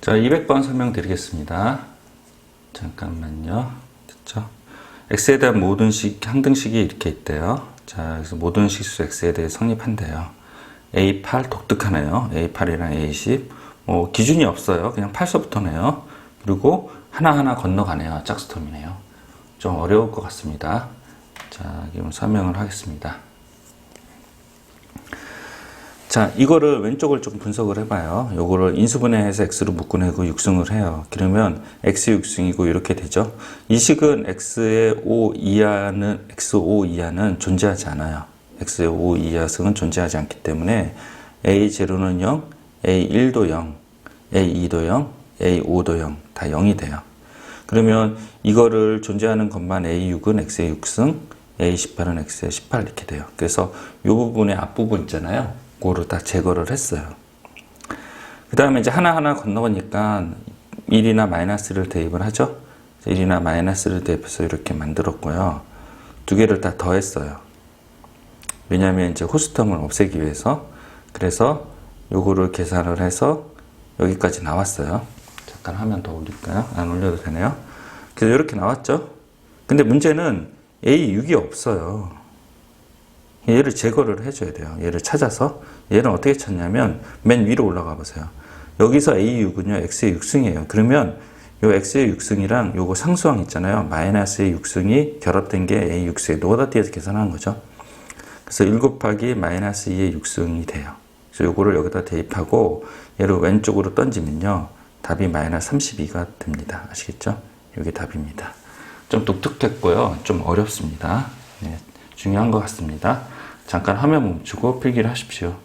자, 200번 설명드리겠습니다. 잠깐만요. 됐죠? x에 대한 모든 식, 항등식이 이렇게 있대요. 자, 그래서 모든 식수 x에 대해 성립한대요. A8 독특하네요. A8이랑 A10. 뭐, 기준이 없어요. 그냥 8서부터네요. 그리고 하나하나 건너가네요. 짝스톰이네요. 좀 어려울 것 같습니다. 자, 그럼 설명을 하겠습니다. 자, 이거를 왼쪽을 좀 분석을 해봐요. 요거를 인수분해해서 x로 묶어내고 육승을 해요. 그러면 x 육승이고 이렇게 되죠. 이 식은 x의 5 이하는 x 5 이하는 존재하지 않아요. x의 5 이하 승은 존재하지 않기 때문에 a0는 0, a1도 0, a2도 0, a5도 0, 다 0이 돼요. 그러면 이거를 존재하는 것만 a6은 x의 6승, a18은 x의 18 이렇게 돼요. 그래서 이 부분의 앞부분 있잖아요. 그거를 다 제거를 했어요. 그 다음에 이제 하나하나 건너가니까 1이나 마이너스를 대입을 하죠. 1이나 마이너스를 대입해서 이렇게 만들었고요. 두 개를 다 더했어요. 왜냐하면 이제 호스텀을 없애기 위해서 그래서 요거를 계산을 해서 여기까지 나왔어요. 잠깐 화면 더 올릴까요? 안 올려도 되네요. 그래서 이렇게 나왔죠. 근데 문제는 A6이 없어요. 얘를 제거를 해줘야 돼요. 얘를 찾아서 얘는 어떻게 찾냐면 맨 위로 올라가 보세요. 여기서 A6은요 X의 6승이에요. 그러면 요 X의 6승이랑 요거 상수항 있잖아요. 마이너스의 6승이 결합된 게 A6승에 노다 띄어서 계산하는 거죠. 그래서 1 곱하기 마이너스 2의 6승이 돼요. 그래서 요거를 여기다 대입하고 얘를 왼쪽으로 던지면요. 답이 마이너스 32가 됩니다. 아시겠죠? 이게 답입니다. 좀 독특했고요. 좀 어렵습니다. 네, 중요한 것 같습니다. 잠깐 화면 멈추고 필기를 하십시오.